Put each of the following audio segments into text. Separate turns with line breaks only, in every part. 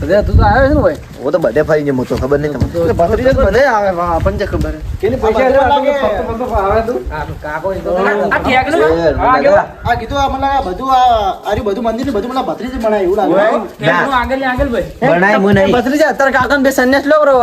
હરિદ્વાર તું તો આવ્યો ભાઈ? હું તો બધે ફરી જમું ખબર નહીં ખબર
આ કીધું બધું આરી બધું મંદિર બધું મને
ભત્રી
જ અત્યારે કાકાને બે લો
રહ્યો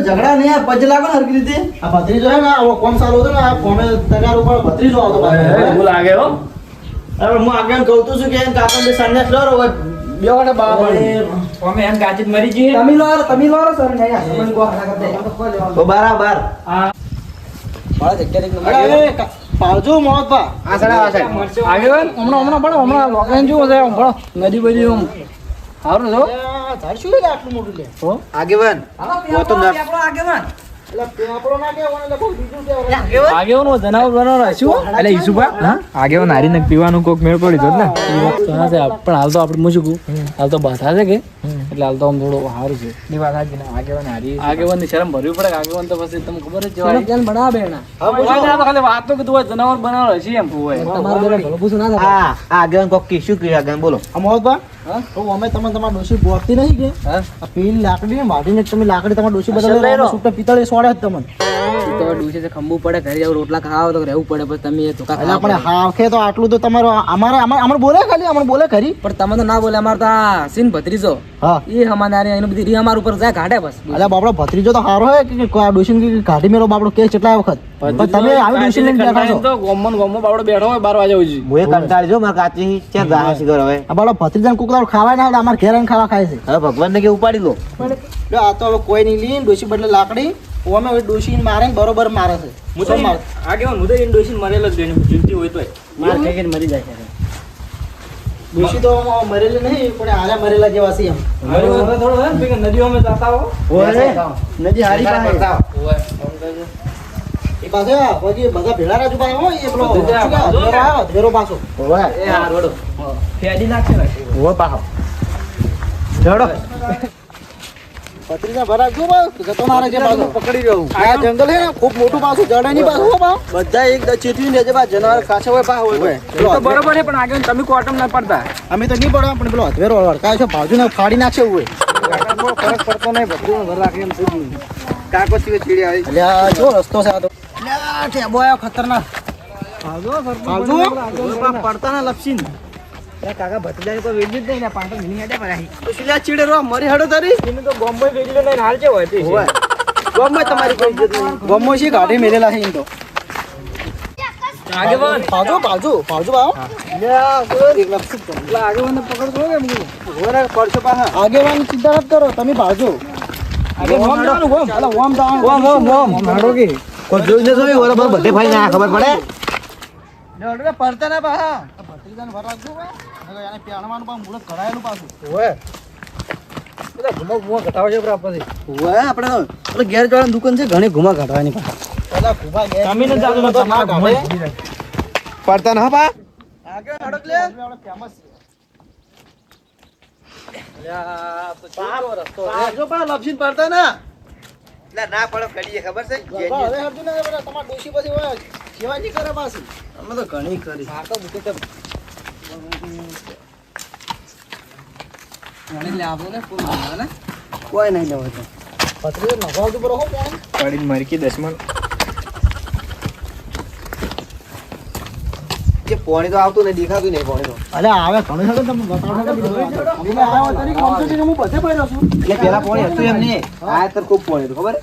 ઝઘડા નહીં પજ લાગો ને હરકી રીતે આ ભત્રીજો હે ને આવો કોમ સારો ને આ કોમે તગાર ઉપર ભત્રીજો આવતો એવું લાગે હો હવે હું આગળ કહું છું કે એમ કાપડ સંદેશ લો હવે બેવાને બા પડે
અમે
એમ કાચી
મરી
જઈએ તમે લો
તમે લો સર બરાબર.
હા. હમણાં હમણાં હમણાં લોકડાઉન છે નદી બધી આમ. સારું આગેવાન. આગેવાન.
આગેવાનો કોક
શું હાલ કે? એટલે હાલ તો સારું છે.
એ વાત ને
શરમ ભરવી પડે આગેવાન પછી તમને વાત તો કીધું હોય જનાવર એમ.
હા આગેવાન કોક કીશું
કે આગેવાન? બોલો.
આમ
તો અમે તમે તમારા ડોશી બોલતી નહીં કે?
હા.
પેલી લાકડી ને વાટીને તમે લાકડી તમારા ડોશી બદલે
લો.
સુટ્ટા સોડે જ તમને.
ડૂસે છે ખંભું પડે ઘરે જાવ રોટલા ખાવ તો રહેવું પડે પછી તમે એ ધોકા
ખાવ પણ હાખે તો આટલું તો તમારો અમારે અમારે બોલે ખાલી અમારે બોલે ખરી.
પણ તમે તો ના બોલે અમાર તો સીન ભત્રીજો.
હા.
એ અમારે એની બધી રી અમાર ઉપર જાય કાઢે બસ.
એટલે બાપડો ભત્રીજો તો સારો હે કે ડૂસીન કાઢી મેરો બાપડો કે કેટલા વખત? પણ તમે આવી ડૂસીન લઈને બેઠા છો.
તો ગોમન ગોમો બાપડો બેઠો હોય 12 વાગે ઉજી
મોએ કંટાળજો માર કાચી ક્યાં જાય ઘર હવે?
બાપડો ભત્રીજાને કુકડા ખાવાય ના અમાર ઘેર ખાવા ખાય છે.
હવે ભગવાનને કે ઉપાડી લો.
પણ આ તો હવે કોઈ નહીં લીન ડૂસી બદલે લાકડી. ઓમે હવે ડોશી મારે ને બરોબર મારે છે. શું મારે?
આગેવાન હું તો ઇન્ડોસીન મરેલો જ બેન જીવતી હોય તોય. માર ખાઈ કે મરી જાય છે.
ડોશી તો મરેલી નહીં પણ આલા મરેલા જેવા છે એમ.
હવે થોડો હે કે નદીઓ મે જાતા હો.
ઓરે, નદી હારી પાસે એ પાસે પછી બધા ભેળા રાજુ પાસે હો એ પેલો ધેરો પાછો.
એ હા રોડો. ફેડી નાખશે ને
ઓ પાહો. ચડો.
પત્રીના ભરા બા જતો ના રહે છે
પકડી રહ્યો
આ જંગલ છે ને ખૂબ મોટું પાછું જડે પાછું હો બા બધા એક ચેતવી ને બા જનાવર કાચા હોય બા હોય
તો. બરોબર પણ આગળ તમે કોટમ ના પડતા.
અમે તો નહીં પડવા પણ પેલો અધેરો વળકાય છે બાજુ ને ફાડી નાખશે હોય.
ફરક પડતો નહીં બધું ઘર રાખી એમ સીધું કાકો સિવાય ચીડી આવી.
એટલે જો રસ્તો છે આ તો. અલ્યા, ઠેબો આવ્યો ખતરનાક. આવજો
પડતા ના લપસીન. કાકા ભત્રીજાની કોઈ વેલ્યુ જ નહીં ને પાંચ મિનિટ હેડે પડાઈ
તો સિલા ચીડે રો મરી હેડો તારી?
એને તો બોમ્બે વેલ્યુ નહીં હાલ છે હોય તે
બોમ્બે તમારી કોઈ ઇજ્જત નહીં. ગોમમાં છે ગાડી મેલેલા છે ઇન તો.
આગેવાન.
ભાવજો ભાવજો ભાવજો ભાવ.
આગેવાન પકડજો કે મૂકું?
આગેવાની ચિંતા મત કરો તમે ભાવજો.
આગેવાન જવાનું, ઓમ.
ચાલો ઓમ. દાવ
ઓમ ઓમ ઓમ
હાડો કે?
કોઈ જોઈને જોઈ ઓલા બધે ભાઈ ના ખબર પડે?
પડતા ના પાહા ભત્રીજાને વર રાખજો બા. એને પ્યાણવાનું પાછું મુહૂર્ત કઢાયેલું પાછું.
બધા ઘુમો ઘુમો ઘટાડો છે બરાબર પછી.
આપણે તો ઘેર જવાની દુકાન છે ઘણી ઘુમા કાઢવાની પેલા ઘુમા ઘેર
તમે નથી જાતું, નતો
ના
ઘુમો જ
કાઢે.
પડતા ના પા.
આગળ અડક લે. ફેમસ જો પા લપસીને પડતા ના.
ના પડો કડીએ ખબર છે?
તમારે ડોશી પછી હોય સેવા નહીં કરે પાછી. અમે તો ઘણી કરી. કોઈ નહીં લેવા તો પત્રી નખાવતું બરો હો કોણ
પડીને મરકી દસમાં
જે પોણી તો આવતું નહીં દેખાતું નહીં પોણી તો
અલે આવે ઘણું છે તમે બતાવો કે અમે આવ્યા તરીકે આમ તો હું બધે પડ્યો છું
એટલે પેલા પોણી હતું એમ નહીં આ તો ખૂબ પોણી હતું ખબર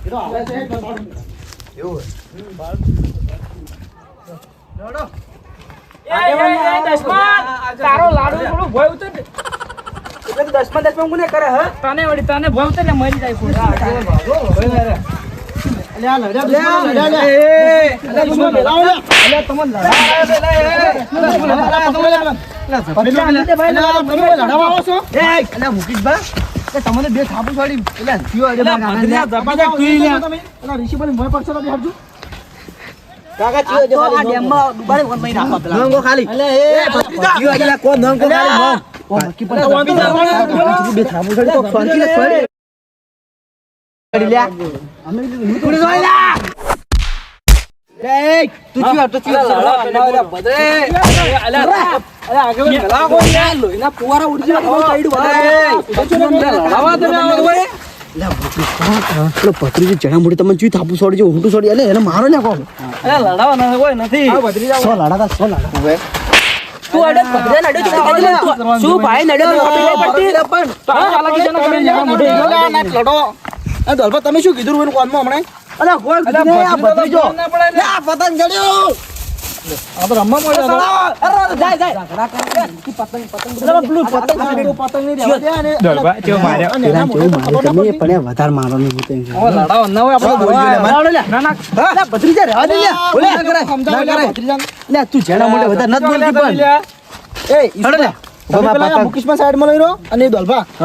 એ તો આવે છે બતાવું
એવું
એ, એ, એ, દસમાં, તારો લાડુ થોડું ભોય ઉતર ને. તને વળી તને ભોય ઉતર ને મરી જાય
તમને બે થાપુ છોડી ઋષિભાઈ મોય પડશે
કાકા ચીઓ જો આ ડેમમાં ડુબાડે વન મહિના આપા પેલા. નંગો ખાલી.
અલે એ
ચીઓ એટલે કોણ નંગો ખાલી નંગ
બાકી પણ બે થાપુ છોડી તો શાંતિ લે. છોડી
કરી લ્યા
અમે
કુડી જોઈ લ્યા લે તું ચીઓ તો ચીઓ
અલા, અલા, અલા, ભલા કોઈ યાર, લોહીના ફુવારા ઉડી જાય, બહુ કાઢ્યું બહાર. લડાવા તો ના આવે,
પેલો ભત્રીજી ચણા મોટી તમે ચૂઈ થાપુ છોડી જો ઊંટું છોડી એટલે એને મારો ને કોણ?
અલા, લડાવા ના નથી.
સો લાડા સો લાડા
તું અડે, ભદ્રે નડ્યો, તું કાઢી શું ભાઈ નડ્યો, ખબર નહીં તો આ ચાલાકી છે. ને, તમે મોઢે.
લડો શું કીધું કોનમાં હમણાં?
કોઈ
ભત્રીજો. આ પતંગ જડ્યો આ તો રમવા મળ્યો
અરે, જાય, જાય. અલા, પેલું પતંગ
પતંગ નહીં રહેવા દે અને
દોડવા ચેવો માર્યો
અને એના મોઢે તો ખબર ના પડતી.
વધારે મારવાનું પતંગ
હવે લડાવા ના હોય, આપણે
બોલ,
લડાવા. ના, ના.
અલા, ભત્રીજા રહેવા દે લ્યા. ઓલે, ના કરાય, ના કરાય. તું જેના મોઢે વધારે નથી બોલતી પણ. એ, ઈશ્વર, તમે પેલા મુકેશમાં સાઈડમાં લઈ રહ્યો અને એ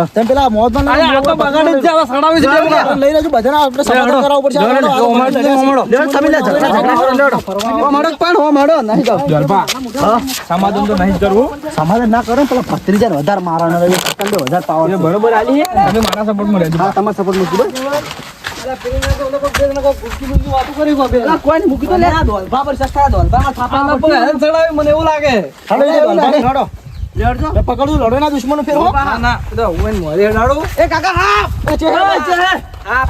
તમે પેલા મોહમ્મદમાં
અરે, આ તો બગાડી જ જાય, સડાવી જ
લઈ લેજો બધાને આપણે સમાધાન કરાવવું પડશે. તમે લે, પણ, નહીં
તો. નહીં કરવું
ના કરો પેલા ભત્રીજાને વધારે મારવાનો વધારે પાવર
બરોબર આલી તમે મારા સપોર્ટમાં રહેજો.
હા તમારા
મને એવું લાગે.
હાલો, લે, પકડું, લડો ના દુશ્મનો ફેર, હો.
ના, ના, એ તો હું એને મોઢે
એ કાકા, હા. એ ચેહરો, એ ચેહરો.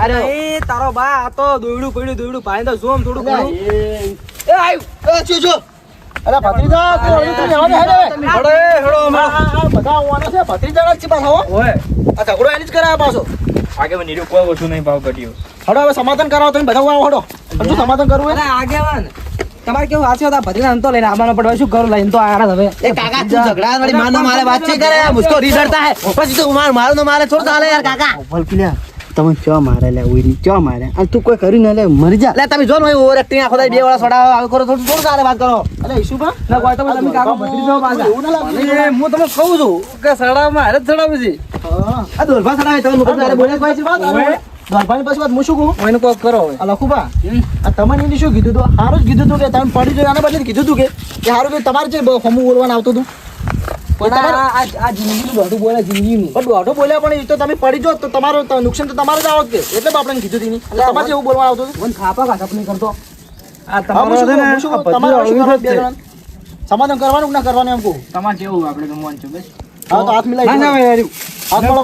અરે એ તારો બા આ તો દોયડું પડ્યું દોયડું ભાઈ તો જોમ થોડું ઘણું.
એ,
એ આયુ.
એ, ચૂ, ચૂ. અરે ભત્રીજા, તું હળવી તું રહેવા દે, હેડે.
હેડો,
આ બધા આવવાના છે, ભત્રીજાના જ છે પાછો હો.
ઓય.
આ ઝઘડો એની જ કરાયા પાછો.
આગે મને નીરું કોઈ ઓછું નહીં ભાવ ઘટ્યો
હડો હવે સમાધાન કરાવો તમે બધા આવો, હડો હજુ સમાધાન કરવું હોય?
અરે આગેવાન તમારે કેવું હાથે હતા ભત્રીજા તો લઈને આવવાનો પડે શું કરું? લઈને તો આયા હવે.
એ કાકા તું ઝઘડા વાળી માનો મારે વાતચીત કરે મુસ્કો રી હે. પછી તું માર મારો નો મારે છોડ ચાલે યાર કાકા.
ભલકી લે, તમે ચો મારે લે ઉઈરી? ચો મારે? અને તું કોઈ કર્યું ન લે મરી જા.
લે તમે જો ને ઓવર એક્ટિંગ આખો બે વાળા છોડાવો આવ કરો થોડું થોડું ચાલે વાત કરો.
અલે ઈશુભા
ના કોઈ તમે તમે કાકો ભત્રીજો પાછા. હું તમને કહું છું કે સડાવમાં હારે જ સડાવે છે.
હા.
આ દોલભા સડાવે તમે મુકત તારે બોલે કોઈ છે વાત?
હવે પછી વાત હું શું કહું
એનું કોક કરો હવે.
આ લખુભા આ તમને એની શું કીધું હતું સારું જ કીધું હતું કે તમે પડી જાય આના બદલે કીધું હતું કે. કે સારું કે તમારે છે હમું બોલવાનું આવતું હતું? એ નુકસાન તો તમારે જ આવત કે. એટલે આપણે કીધું તમારે આવતું
નહીં કરતો.
સમાધાન કરવાનું ના કરવાનું એમ કહું?
તમારે કેવું આપણે તો મોન છો બસ.
હા તો હાથ મિલાવી દો. હાથ મળો.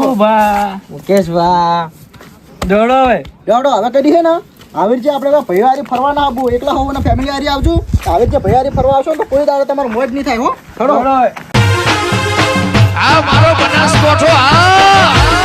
મુકેશ બા દોડો હવે.
દોડો હવે કદી છે ને. આવી રીતે આપણે ભૈયારી ફરવા ના આવવું એકલા હોવું ને ફેમિલી હારી આવજો. આવી રીતે ભૈયારી ફરવા આવશો ને તો કોઈ દાડો તમારો મોજ નહીં થાય હો.
હવે.
આ મારો બનાસકોઠો આ!